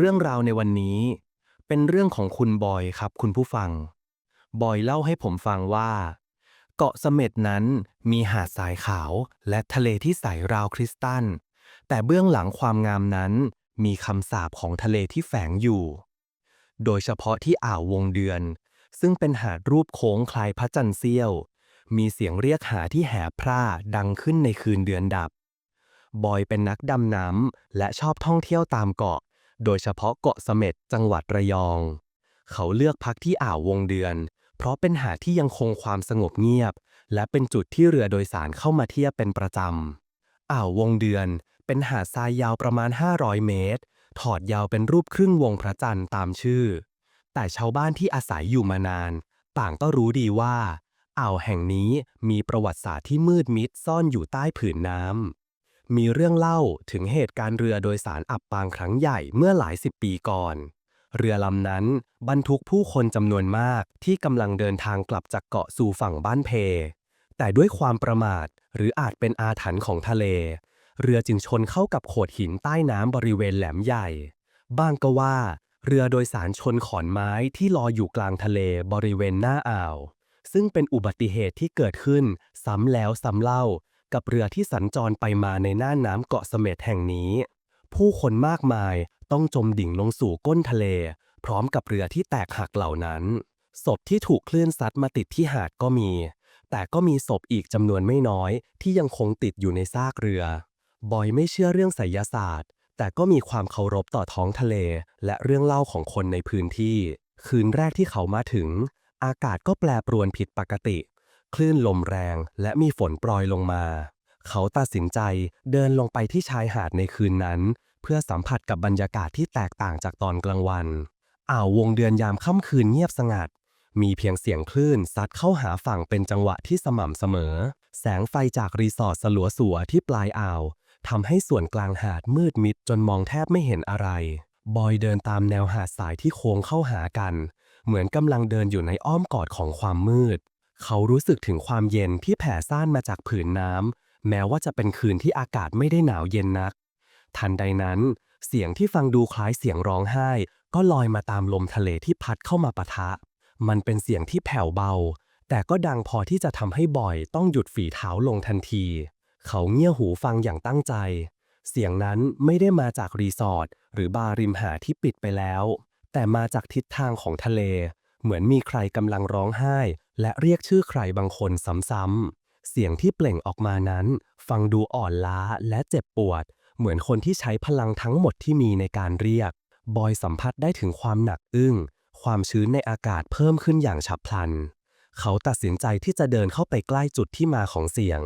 เรื่องราวในวันนี้ เป็นเรื่องของคุณบอยครับ คุณผู้ฟัง บอยเล่าให้ผมฟังว่า เกาะเสม็ดนั้นมีหาดทรายขาวและทะเลที่ใสราวคริสตัล แต่เบื้องหลังความงามนั้น มีคำสาปของทะเลที่แฝงอยู่ โดยเฉพาะที่อ่าววงเดือน ซึ่งเป็นหาดรูปโค้งคล้ายพระจันทร์เสี้ยว มีเสียงเรียกหาที่แห่พร่าดังขึ้นในคืนเดือนดับ บอยเป็นนักดำน้ำและชอบท่องเที่ยวตามเกาะ โดยเฉพาะเกาะเสม็ดจังหวัดระยอง เขาเลือกพักที่อ่าววงเดือน เพราะเป็นหาดที่ยังคงความสงบเงียบ และเป็นจุดที่เรือโดยสารเข้ามาเที่ยวเป็นประจำ อ่าววงเดือน เป็นหาดทรายยาวประมาณ 500 เมตร ถอดยาวเป็นรูปครึ่งวงพระจันทร์ตามชื่อ แต่ชาวบ้านที่อาศัยอยู่มานาน ต่างก็รู้ดีว่า อ่าวแห่งนี้มีประวัติศาสตร์ที่มืดมิดซ่อนอยู่ใต้ผืนน้ำ มีเรื่องเล่าถึงเหตุการณ์เรือโดยสารอับปางครั้งใหญ่เมื่อหลายสิบปีก่อน เรือลำนั้นบรรทุกผู้คนจำนวนมากที่กำลังเดินทางกลับจากเกาะสู่ฝั่งบ้านเพ แต่ด้วยความประมาทหรืออาจเป็นอาถรรพ์ของทะเล เรือจึงชนเข้ากับโขดหินใต้น้ำบริเวณแหลมใหญ่ บ้างก็ว่า เรือโดยสารชนขอนไม้ที่ลอยอยู่กลางทะเลบริเวณหน้าอ่าว ซึ่งเป็นอุบัติเหตุที่เกิดขึ้นซ้ำแล้วซ้ำเล่า กับเรือที่สัญจรไปมาในหน่านน้ำเกาะเสม็ดแห่งนี้ ผู้คนมากมายต้องจมดิ่งลงสู่ก้นทะเล พร้อมกับเรือที่แตกหักเหล่านั้น ศพที่ถูกคลื่นซัดมาติดที่หาดก็มี แต่ก็มีศพอีกจำนวนไม่น้อยที่ยังคงติดอยู่ในซากเรือ บอยไม่เชื่อเรื่องไสยศาสตร์ แต่ก็มีความเคารพต่อท้องทะเล และเรื่องเล่าของคนในพื้นที่ คืนแรกที่เขามาถึง อากาศก็แปรปรวนผิดปกติ คลื่นลมแรงและมีฝนโปรยลงมา เขาตัดสินใจเดินลงไปที่ชายหาดในคืนนั้น เพื่อสัมผัสกับบรรยากาศที่แตกต่างจากตอนกลางวัน อ่าววงเดือนยามค่ำคืนเงียบสงัด มีเพียงเสียงคลื่นซัดเข้าหาฝั่งเป็นจังหวะที่สม่ำเสมอ แสงไฟจากรีสอร์ทสลัวสัวที่ปลายอ่าวทำให้ส่วนกลางหาดมืดมิดจนมองแทบไม่เห็นอะไร บอยเดินตามแนวหาดสายที่โค้งเข้าหากัน เหมือนกำลังเดินอยู่ในอ้อมกอดของความมืด เขารู้สึกถึงความเย็นที่แผ่ซ่านมาจากผืนน้ำแม้ว่าจะเป็นคืนที่อากาศไม่ได้หนาวเย็นนัก ทันใดนั้น เสียงที่ฟังดูคล้ายเสียงร้องไห้ ก็ลอยมาตามลมทะเลที่พัดเข้ามาปะทะ มันเป็นเสียงที่แผ่วเบา แต่ก็ดังพอที่จะทำให้บอยต้องหยุดฝีเท้าลงทันที เขาเงี่ยหูฟังอย่างตั้งใจ เสียงนั้นไม่ได้มาจากรีสอร์ทหรือบาร์ริมหาดที่ปิดไปแล้ว แต่มาจากทิศทางของทะเล เหมือนมีใครกำลังร้องไห้ และเรียกชื่อใครบางคนซ้ำๆ เสียงที่เปล่งออกมานั้น ฟังดูอ่อนล้าและเจ็บปวด เหมือนคนที่ใช้พลังทั้งหมดที่มีในการเรียก บอยสัมผัสได้ถึงความหนักอึ้ง ความชื้นในอากาศเพิ่มขึ้นอย่างฉับพลัน เขาตัดสินใจที่จะเดินเข้าไปใกล้จุดที่มาของเสียง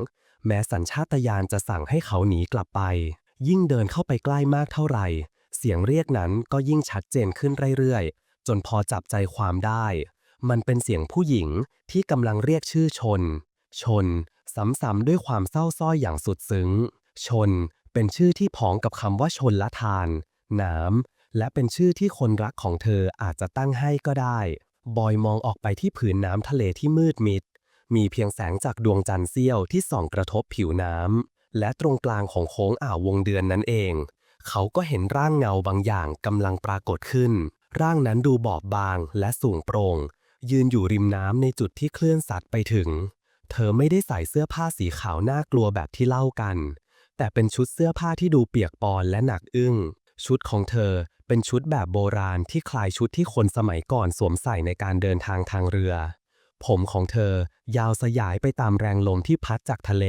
แม้สัญชาตญาณจะสั่งให้เขาหนีกลับไป ยิ่งเดินเข้าไปใกล้มากเท่าไหร่ เสียงเรียกนั้นก็ยิ่งชัดเจนขึ้นเรื่อยๆ จนพอจับใจความได้ มันเป็นเสียงผู้หญิงที่กำลังเรียกชื่อชน ชน ซ้ำๆด้วยความเศร้าส้อยอย่างสุดซึ้ง ชน เป็นชื่อที่พ้องกับคำว่าชนละทาน น้ำ และเป็นชื่อที่คนรักของเธออาจจะตั้งให้ก็ได้ บอยมองออกไปที่ผืนน้ำทะเลที่มืดมิด มีเพียงแสงจากดวงจันทร์เสี้ยวที่ส่องกระทบผิวน้ำ และตรงกลางของโค้งอ่าววงเดือนนั่นเอง เขาก็เห็นร่างเงาบางอย่างกำลังปรากฏขึ้น ร่างนั้นดูบอบบางและสูงโปร่ง ยืนอยู่ริมน้ำในจุดที่เคลื่อนสัตว์ไปถึง เธอไม่ได้ใส่เสื้อผ้าสีขาวน่ากลัวแบบที่เล่ากัน แต่เป็นชุดเสื้อผ้าที่ดูเปียกปอนและหนักอึ้ง ชุดของเธอเป็นชุดแบบโบราณที่คล้ายชุดที่คนสมัยก่อนสวมใส่ในการเดินทางทางเรือ ผมของเธอยาวสยายไปตามแรงลมที่พัดจากทะเล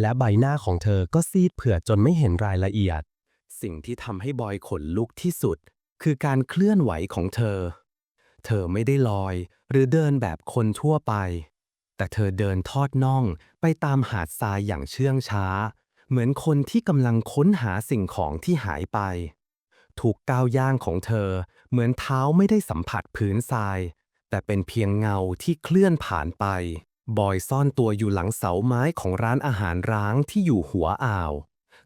และใบหน้าของเธอก็ซีดเผือดจนไม่เห็นรายละเอียด สิ่งที่ทำให้บอยขนลุกที่สุด คือการเคลื่อนไหวของเธอ เธอไม่ได้ลอย หรือเดินแบบคนทั่วไป แต่เธอเดินทอดน่องไปตามหาดทรายอย่างเชื่องช้า เหมือนคนที่กำลังค้นหาสิ่งของที่หายไป ถูกก้าวย่างของเธอเหมือนเท้าไม่ได้สัมผัสพื้นทราย แต่เป็นเพียงเงาที่เคลื่อนผ่านไป บอยซ่อนตัวอยู่หลังเสาไม้ของร้านอาหารร้างที่อยู่หัวอ่าว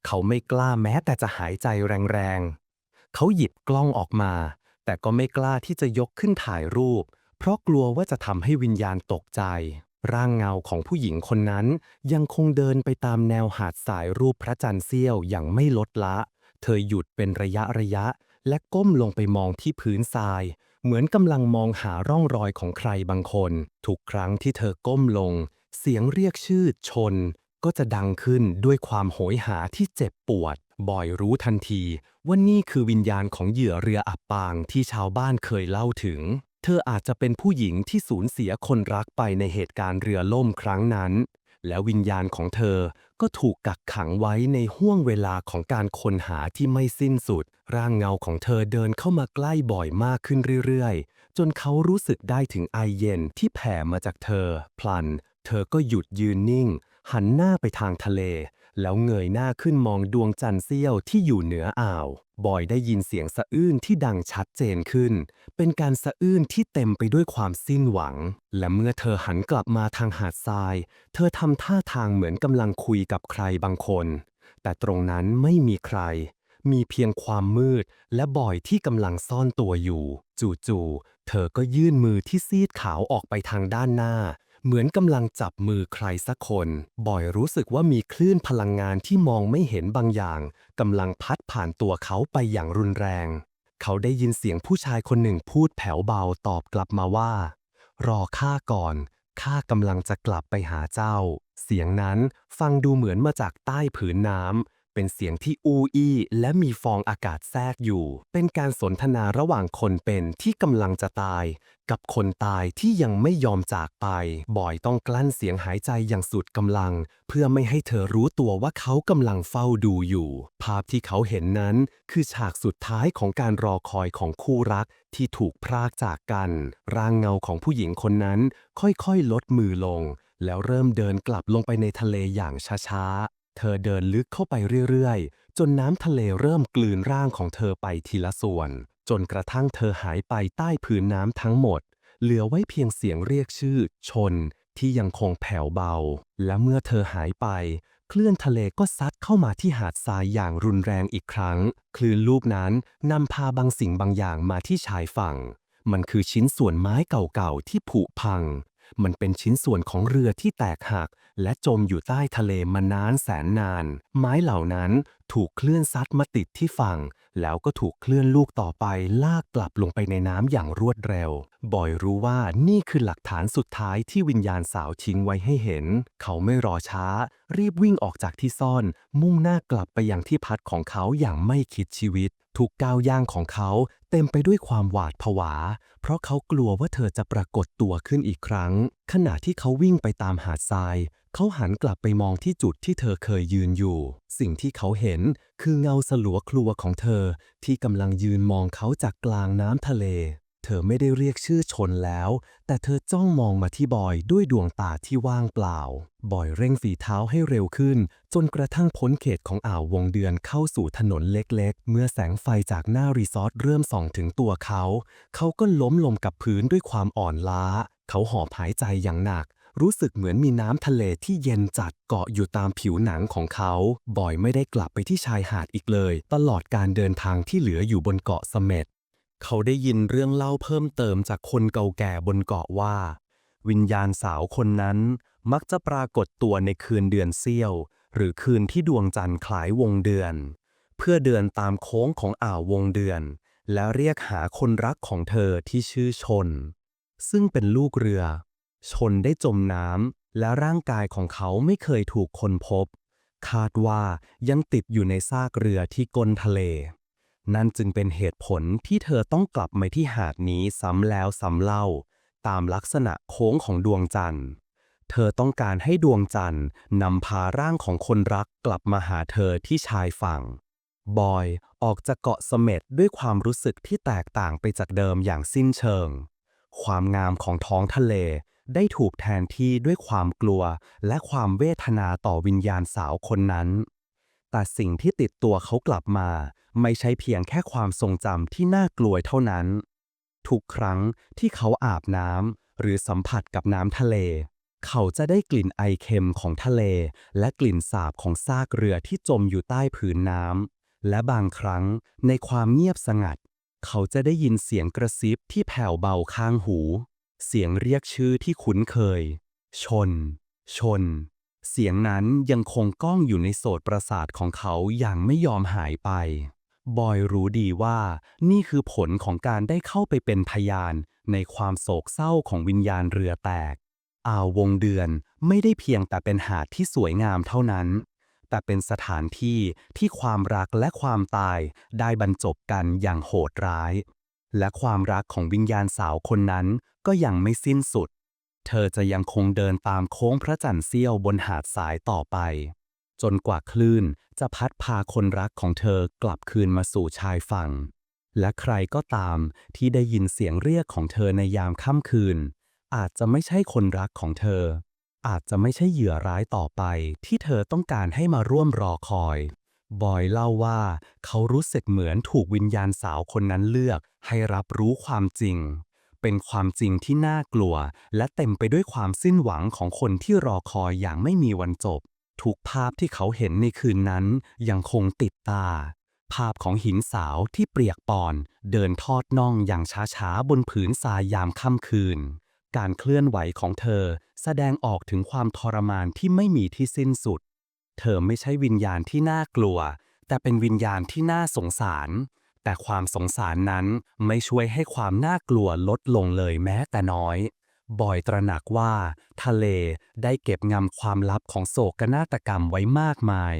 เขาไม่กล้าแม้แต่จะหายใจแรงๆ เขาหยิบกล้องออกมา แต่ก็ไม่กล้าที่จะยกขึ้นถ่ายรูป เพราะกลัวว่าจะทำให้วิญญาณตกใจ ร่างเงาของผู้หญิงคนนั้น ยังคงเดินไปตามแนวหาดสายรูปพระจันทร์เสี้ยวอย่างไม่ลดละ เธอหยุดเป็นระยะระยะ และก้มลงไปมองที่พื้นทราย เหมือนกำลังมองหาร่องรอยของใครบางคน ทุกครั้งที่เธอก้มลง เสียงเรียกชื่อชน ก็จะดังขึ้นด้วยความโหยหาที่เจ็บปวดบอยรู้ทันที ว่านี่คือวิญญาณของเหยื่อเรืออับปางที่ชาวบ้านเคยเล่าถึง เธออาจจะเป็นผู้หญิงที่สูญเสียคนรักไปในเหตุการณ์เรือล่มครั้งนั้น แล้ววิญญาณของเธอก็ถูกกักขังไว้ในห้วงเวลาของการค้นหาที่ไม่สิ้นสุด ร่างเงาของเธอเดินเข้ามาใกล้บ่อยมากขึ้นเรื่อยๆ จนเขารู้สึกได้ถึงไอเย็นที่แผ่มาจากเธอ พลัน เธอก็หยุดยืนนิ่ง หันหน้าไปทางทะเล แล้วเงยหน้าขึ้นมองดวงจันทร์เสี้ยวที่อยู่เหนืออ่าว บอยได้ยินเสียงสะอื้นที่ดังชัดเจนขึ้น เป็นการสะอื้นที่เต็มไปด้วยความสิ้นหวัง และเมื่อเธอหันกลับมาทางหาดทราย เธอทำท่าทางเหมือนกำลังคุยกับใครบางคน แต่ตรงนั้นไม่มีใคร มีเพียงความมืด และบอยที่กำลังซ่อนตัวอยู่ จู่ๆเธอก็ยื่นมือที่ซีดขาวออกไปทางด้านหน้า เหมือนกำลังจับมือใครสักคน บ่อยรู้สึกว่ามีคลื่นพลังงานที่มองไม่เห็นบางอย่างกำลังพัดผ่านตัวเขาไปอย่างรุนแรง เขาได้ยินเสียงผู้ชายคนหนึ่งพูดแผ่วเบาตอบกลับมาว่า รอข้าก่อนข้ากำลังจะกลับไปหาเจ้า เสียงนั้นฟังดูเหมือนมาจากใต้ผืนน้ำ เป็นเสียงที่อูอี้และมีฟองอากาศแทรกอยู่ เป็นการสนทนาระหว่างคนเป็นที่กำลังจะตาย กับคนตายที่ยังไม่ยอมจากไป บอยต้องกลั้นเสียงหายใจอย่างสุดกำลัง เพื่อไม่ให้เธอรู้ตัวว่าเขากำลังเฝ้าดูอยู่ ภาพที่เขาเห็นนั้นคือฉากสุดท้ายของการรอคอยของคู่รักที่ถูกพรากจากกัน ร่างเงาของผู้หญิงคนนั้นค่อยๆ ลดมือลง แล้วเริ่มเดินกลับลงไปในทะเลอย่างช้าๆ เธอเดินลึกเข้าไปเรื่อยๆ จนน้ำทะเลเริ่มกลืนร่างของเธอไปทีละส่วน จนกระทั่งเธอหายไปใต้ผืนน้ำทั้งหมด เหลือไว้เพียงเสียงเรียกชื่อ ชน ที่ยังคงแผ่วเบา และเมื่อเธอหายไป คลื่นทะเลก็ซัดเข้ามาที่หาดทรายอย่างรุนแรงอีกครั้ง คลื่นลูกนั้นนำพาบางสิ่งบางอย่างมาที่ชายฝั่ง มันคือชิ้นส่วนไม้เก่าๆที่ผุพัง มันเป็นชิ้นส่วนของเรือที่แตกหัก และจมอยู่ใต้ทะเลมานานแสนนาน ไม้เหล่านั้นถูกคลื่นซัดมาติดที่ฝั่ง แล้วก็ถูกคลื่นลูกต่อไปลากกลับลงไปในน้ำอย่างรวดเร็ว บอยรู้ว่านี่คือหลักฐานสุดท้ายที่วิญญาณสาวทิ้งไว้ให้เห็น เขาไม่รอช้า รีบวิ่งออกจากที่ซ่อน มุ่งหน้ากลับไปยังที่พักของเขาอย่างไม่คิดชีวิต ทุกก้าวย่างของเขาเต็มไปด้วยความหวาดผวา เพราะเขากลัวว่าเธอจะปรากฏตัวขึ้นอีกครั้ง ขณะที่เขาวิ่งไปตามหาดทราย เขาหันกลับไปมองที่จุดที่เธอเคยยืนอยู่ สิ่งที่เขาเห็นคือเงาสลัวคลัวของเธอ ที่กำลังยืนมองเขาจากกลางน้ำทะเล เธอไม่ได้เรียกชื่อชนแล้ว แต่เธอจ้องมองมาที่บอยด้วยดวงตาที่ว่างเปล่า บอยเร่งฝีเท้าให้เร็วขึ้น จนกระทั่งพ้นเขตของอ่าววงเดือนเข้าสู่ถนนเล็กๆ เมื่อแสงไฟจากหน้ารีสอร์ทเริ่มส่องถึงตัวเขา เขาก็ล้มลงกับพื้นด้วยความอ่อนล้าเขาหอบหายใจอย่างหนัก รู้สึกเหมือนมีน้ำทะเลที่เย็นจัดเกาะอยู่ตามผิวหนังของเขา บอยไม่ได้กลับไปที่ชายหาดอีกเลย ตลอดการเดินทางที่เหลืออยู่บนเกาะเสม็ดเขาได้ยินเรื่องเล่าเพิ่มเติมจากคนเก่าแก่บนเกาะว่า วิญญาณสาวคนนั้นมักจะปรากฏตัวในคืนเดือนเสี้ยว หรือคืนที่ดวงจันทร์คล้ายวงเดือน เพื่อเดินตามโค้งของอ่าววงเดือน และเรียกหาคนรักของเธอที่ชื่อชน ซึ่งเป็นลูกเรือ ชนได้จมน้ำและร่างกายของเขาไม่เคยถูกคนพบ คาดว่ายังติดอยู่ในซากเรือที่ก้นทะเล นั่นจึงเป็นเหตุผลที่เธอต้องกลับมาที่หาดนี้ซ้ำแล้วซ้ำเล่า ตามลักษณะโค้งของดวงจันทร์ เธอต้องการให้ดวงจันทร์นำพาร่างของคนรักกลับมาหาเธอที่ชายฝั่งบอยออกจากเกาะเสม็ดด้วยความรู้สึกที่แตกต่างไปจากเดิมอย่างสิ้นเชิง ความงามของท้องทะเล ได้ถูกแทนที่ด้วยความกลัวและความเวทนาต่อวิญญาณสาวคนนั้น แต่สิ่งที่ติดตัวเขากลับมา ไม่ใช่เพียงแค่ความทรงจำที่น่ากลัวเท่านั้น ทุกครั้งที่เขาอาบน้ำหรือสัมผัสกับน้ำทะเล เขาจะได้กลิ่นไอเค็มของทะเล และกลิ่นสาบของซากเรือที่จมอยู่ใต้ผืนน้ำและบางครั้งในความเงียบสงัด เขาจะได้ยินเสียงกระซิบที่แผ่วเบาข้างหู เสียงเรียกชื่อที่คุ้นเคย ชน ชน เสียงนั้นยังคงก้องอยู่ในโสตประสาทของเขาอย่างไม่ยอมหายไป บอยรู้ดีว่านี่คือผลของการได้เข้าไปเป็นพยานในความโศกเศร้าของวิญญาณเรือแตก อ่าววงเดือนไม่ได้เพียงแต่เป็นหาดที่สวยงามเท่านั้น แต่เป็นสถานที่ที่ความรักและความตายได้บรรจบกันอย่างโหดร้าย และความรักของวิญญาณสาวคนนั้นก็ยังไม่สิ้นสุด เธอจะยังคงเดินตามโค้งพระจันทร์เสี้ยวบนหาดสายต่อไป จนกว่าคลื่นจะพัดพาคนรักของเธอกลับคืนมาสู่ชายฝั่ง และใครก็ตามที่ได้ยินเสียงเรียกของเธอในยามค่ำคืน อาจจะไม่ใช่คนรักของเธอ อาจจะไม่ใช่เหยื่อร้ายต่อไปที่เธอต้องการให้มาร่วมรอคอย บอยเล่าว่า เขารู้สึกเหมือนถูกวิญญาณสาวคนนั้นเลือก ให้รับรู้ความจริง เป็นความจริงที่น่ากลัว และเต็มไปด้วยความสิ้นหวังของคนที่รอคอยอย่างไม่มีวันจบ ทุกภาพที่เขาเห็นในคืนนั้นยังคงติดตา ภาพของหญิงสาวที่เปียกปอน เดินทอดน่องอย่างช้าๆบนผืนทรายยามค่ำคืน การเคลื่อนไหวของเธอ แสดงออกถึงความทรมานที่ไม่มีที่สิ้นสุด เธอไม่ใช่วิญญาณที่น่ากลัว แต่เป็นวิญญาณที่น่าสงสาร แต่ความสงสารนั้นไม่ช่วยให้ความน่ากลัวลดลงเลยแม้แต่น้อยบอยตระหนักว่า ทะเลได้เก็บงำความลับของโศกนาฏกรรมไว้มากมาย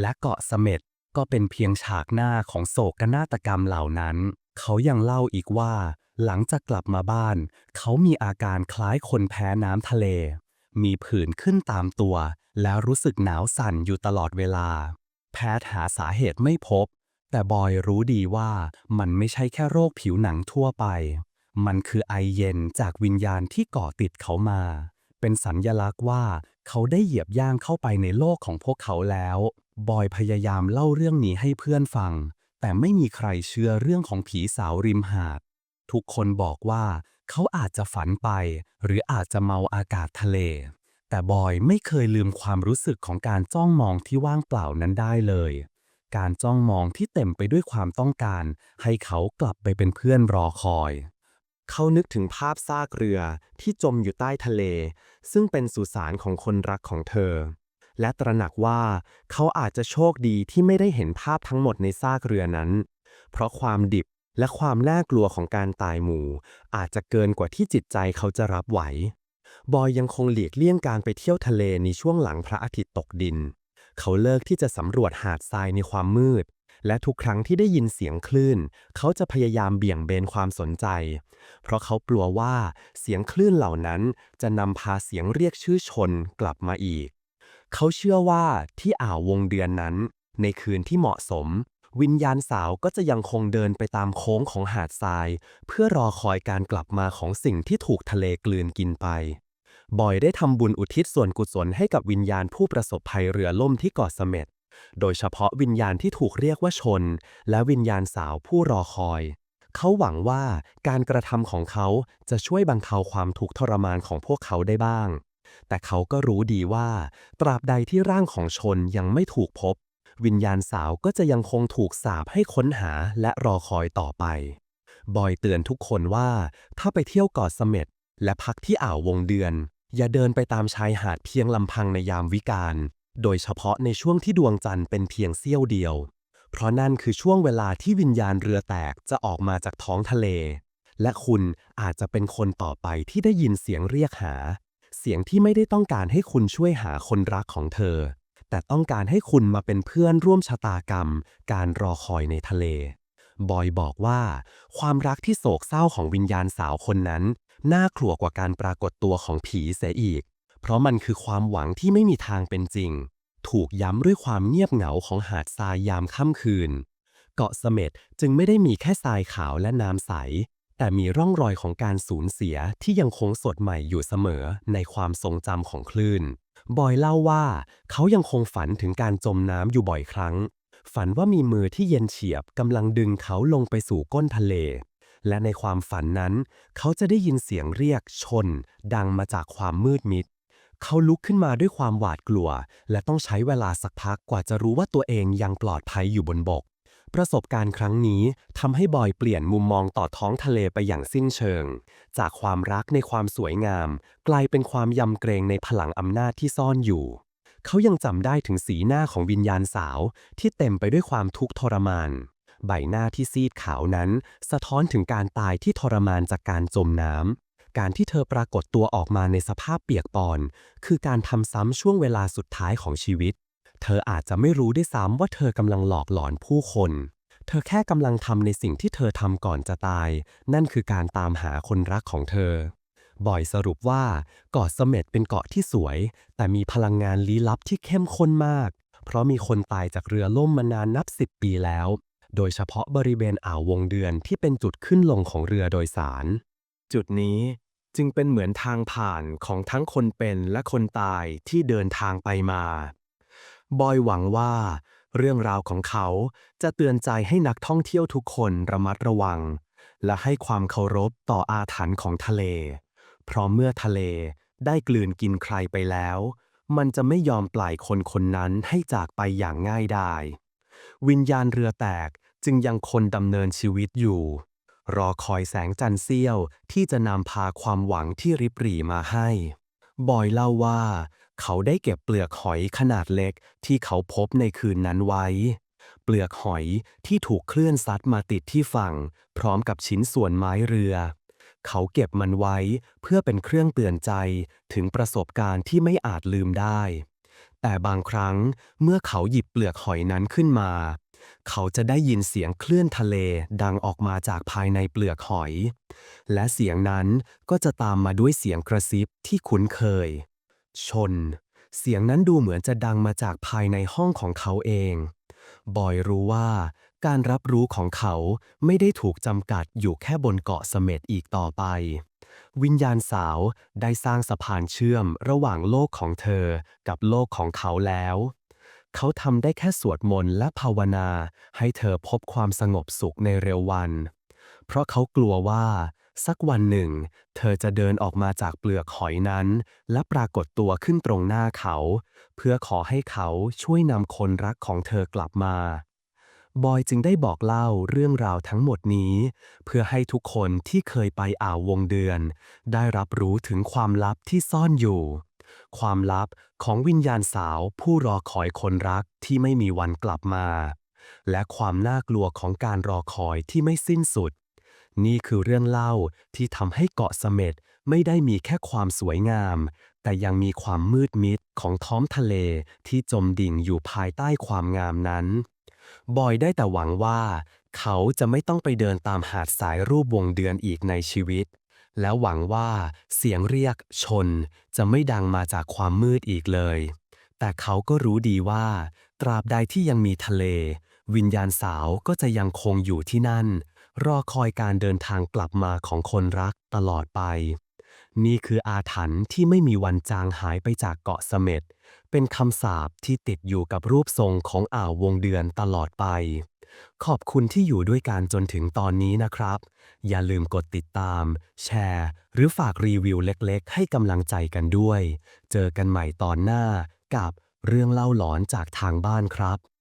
และเกาะเสม็ดก็เป็นเพียงฉากหน้าของโศกนาฏกรรมเหล่านั้น เขายังเล่าอีกว่า หลังจากกลับมาบ้าน เขามีอาการคล้ายคนแพ้น้ำทะเล มีผื่นขึ้นตามตัว แล้วรู้สึกหนาวสั่นอยู่ตลอดเวลา แพทย์หาสาเหตุไม่พบ แต่บอยรู้ดีว่ามันไม่ใช่แค่โรคผิวหนังทั่วไป มันคือไอเย็นจากวิญญาณที่ก่อติดเขามา เป็นสัญญลักษณ์ว่าเขาได้เหยียบย่างเข้าไปในโลกของพวกเขาแล้ว บอยพยายามเล่าเรื่องนี้ให้เพื่อนฟัง แต่ไม่มีใครเชื่อเรื่องของผีสาวริมหาด ทุกคนบอกว่าเขาอาจจะฝันไป หรืออาจจะเมาอากาศทะเล แต่บอยไม่เคยลืมความรู้สึกของการจ้องมองที่ว่างเปล่านั้นได้เลย การจ้องมองที่เต็มไปด้วยความต้องการ ให้เขากลับไปเป็นเพื่อนรอคอย เขานึกถึงภาพซากเรือที่จมอยู่ใต้ทะเล ซึ่งเป็นสุสานของคนรักของเธอ และตระหนักว่าเขาอาจจะโชคดีที่ไม่ได้เห็นภาพทั้งหมดในซากเรือนั้น เพราะความดิบและความน่ากลัวของการตายหมู่ อาจจะเกินกว่าที่จิตใจเขาจะรับไหว บอยยังคงหลีกเลี่ยงการไปเที่ยวทะเลในช่วงหลังพระอาทิตย์ตกดิน เขาเลิกที่จะสำรวจหาดทรายในความมืด และทุกครั้งที่ได้ยินเสียงคลื่น เขาจะพยายามเบี่ยงเบนความสนใจ เพราะเขากลัวว่าเสียงคลื่นเหล่านั้นจะนำพาเสียงเรียกชื่อชนกลับมาอีก เขาเชื่อว่าที่อ่าววงเดือนนั้น ในคืนที่เหมาะสม วิญญาณสาวก็จะยังคงเดินไปตามโค้งของหาดทราย เพื่อรอคอยการกลับมาของสิ่งที่ถูกทะเลกลืนกินไป บอยได้ทำบุญอุทิศส่วนกุศลให้กับวิญญาณผู้ประสบภัยเรือล่มที่เกาะเสม็ด โดยเฉพาะวิญญาณที่ถูกเรียกว่าชน และวิญญาณสาวผู้รอคอย เขาหวังว่าการกระทำของเขาจะช่วยบรรเทาความทุกข์ทรมานของพวกเขาได้บ้าง แต่เขาก็รู้ดีว่า ตราบใดที่ร่างของชนยังไม่ถูกพบ วิญญาณสาวก็จะยังคงถูกสาปให้ค้นหาและรอคอยต่อไป บอยเตือนทุกคนว่า ถ้าไปเที่ยวเกาะเสม็ดและพักที่อ่าววงเดือน อย่าเดินไปตามชายหาดเพียงลำพังในยามวิกาล โดยเฉพาะในช่วงที่ดวงจันทร์เป็นเพียงเสี้ยวเดียว เพราะนั่นคือช่วงเวลาที่วิญญาณเรือแตกจะออกมาจากท้องทะเล และคุณอาจจะเป็นคนต่อไปที่ได้ยินเสียงเรียกหา เสียงที่ไม่ได้ต้องการให้คุณช่วยหาคนรักของเธอ แต่ต้องการให้คุณมาเป็นเพื่อนร่วมชะตากรรม การรอคอยในทะเลบอยบอกว่า ความรักที่โศกเศร้าของวิญญาณสาวคนนั้น น่ากลัวกว่าการปรากฏตัวของผีเสียอีก เพราะมันคือความหวังที่ไม่มีทางเป็นจริง ถูกย้ำด้วยความเงียบเหงาของหาดทรายยามค่ำคืน เกาะเสม็ดจึงไม่ได้มีแค่ทรายขาวและน้ำใส แต่มีร่องรอยของการสูญเสียที่ยังคงสดใหม่อยู่เสมอในความทรงจำของคลื่น บอยเล่าว่าเขายังคงฝันถึงการจมน้ำอยู่บ่อยครั้ง ฝันว่ามีมือที่เย็นเฉียบกำลังดึงเขาลงไปสู่ก้นทะเล และในความฝันนั้น เขาจะได้ยินเสียงเรียกชน ดังมาจากความมืดมิด เขาลุกขึ้นมาด้วยความหวาดกลัว และต้องใช้เวลาสักพักกว่าจะรู้ว่าตัวเองยังปลอดภัยอยู่บนบก ประสบการณ์ครั้งนี้ทำให้บอยเปลี่ยนมุมมองต่อท้องทะเลไปอย่างสิ้นเชิง จากความรักในความสวยงาม กลายเป็นความยำเกรงในพลังอำนาจที่ซ่อนอยู่เขายังจำได้ถึงสีหน้าของวิญญาณสาวที่เต็มไปด้วยความทุกข์ทรมาน ใบหน้าที่ซีดขาวนั้น สะท้อนถึงการตายที่ทรมานจากการจมน้ำ การที่เธอปรากฏตัวออกมาในสภาพเปียกปอน คือการทำซ้ำช่วงเวลาสุดท้ายของชีวิต เธออาจจะไม่รู้ด้วยซ้ำว่าเธอกำลังหลอกหลอนผู้คน เธอแค่กำลังทำในสิ่งที่เธอทำก่อนจะตาย นั่นคือการตามหาคนรักของเธอบอยสรุปว่าเกาะเสม็ดเป็นเกาะที่สวย แต่มีพลังงานลี้ลับที่เข้มข้นมาก เพราะมีคนตายจากเรือล่มมานานนับสิบปีแล้ว โดยเฉพาะบริเวณอ่าววงเดือนที่เป็นจุดขึ้นลงของเรือโดยสาร จุดนี้จึงเป็นเหมือนทางผ่านของทั้งคนเป็นและคนตายที่เดินทางไปมา บอยหวังว่า เรื่องราวของเขาจะเตือนใจให้นักท่องเที่ยวทุกคนระมัดระวัง และให้ความเคารพต่ออาถรรพ์ของทะเล เพราะเมื่อทะเลได้กลืนกินใครไปแล้ว มันจะไม่ยอมปล่อยคนคนนั้นให้จากไปอย่างง่ายดาย วิญญาณเรือแตก จึงยังคนดำเนินชีวิตอยู่ รอคอยแสงจันทร์เสี้ยวที่จะนำพาความหวังที่ริบหรี่มาให้ บอยเล่าว่า เขาได้เก็บเปลือกหอยขนาดเล็กที่เขาพบในคืนนั้นไว้ เปลือกหอยที่ถูกเคลื่อนซัดมาติดที่ฝั่ง พร้อมกับชิ้นส่วนไม้เรือ เขาเก็บมันไว้เพื่อเป็นเครื่องเตือนใจถึงประสบการณ์ที่ไม่อาจลืมได้แต่บางครั้งเมื่อเขาหยิบเปลือกหอยนั้นขึ้นมา เขาจะได้ยินเสียงคลื่นทะเลดังออกมาจากภายในเปลือกหอย และเสียงนั้นก็จะตามมาด้วยเสียงกระซิบที่คุ้นเคย ชน เสียงนั้นดูเหมือนจะดังมาจากภายในห้องของเขาเอง บอยรู้ว่า การรับรู้ของเขาไม่ได้ถูกจำกัดอยู่แค่บนเกาะเสม็ดอีกต่อไปวิญญาณสาวได้สร้างสะพานเชื่อมระหว่างโลกของเธอกับโลกของเขาแล้ว เขาทำได้แค่สวดมนต์และภาวนา ให้เธอพบความสงบสุขในเร็ววัน เพราะเขากลัวว่า สักวันหนึ่ง เธอจะเดินออกมาจากเปลือกหอยนั้น และปรากฏตัวขึ้นตรงหน้าเขา เพื่อขอให้เขาช่วยนำคนรักของเธอกลับมา บอยจึงได้บอกเล่าเรื่องราวทั้งหมดนี้ เพื่อให้ทุกคนที่เคยไปอ่าววงเดือน ได้รับรู้ถึงความลับที่ซ่อนอยู่ ความลับของวิญญาณสาวผู้รอคอยคนรักที่ไม่มีวันกลับมา และความน่ากลัวของการรอคอยที่ไม่สิ้นสุด นี่คือเรื่องเล่าที่ทำให้เกาะเสม็ดไม่ได้มีแค่ความสวยงาม แต่ยังมีความมืดมิดของท้องทะเลที่จมดิ่งอยู่ภายใต้ความงามนั้น บอยได้แต่หวังว่า เขาจะไม่ต้องไปเดินตามหาดสายรูปวงเดือนอีกในชีวิต และหวังว่าเสียงเรียกชนจะไม่ดังมาจากความมืดอีกเลย แต่เขาก็รู้ดีว่า ตราบใดที่ยังมีทะเล วิญญาณสาวก็จะยังคงอยู่ที่นั่น รอคอยการเดินทางกลับมาของคนรักตลอดไป นี่คืออาถรรพ์ที่ไม่มีวันจางหายไปจากเกาะเสม็ด เป็นคำสาปที่ติดอยู่กับรูปทรงของอ่าววงเดือนตลอดไป ขอบคุณที่อยู่ด้วยกันจนถึงตอนนี้นะครับ อย่าลืมกดติดตาม แชร์ หรือฝากรีวิวเล็กๆ ให้กำลังใจกันด้วย เจอกันใหม่ตอนหน้ากับเรื่องเล่าหลอนจากทางบ้านครับ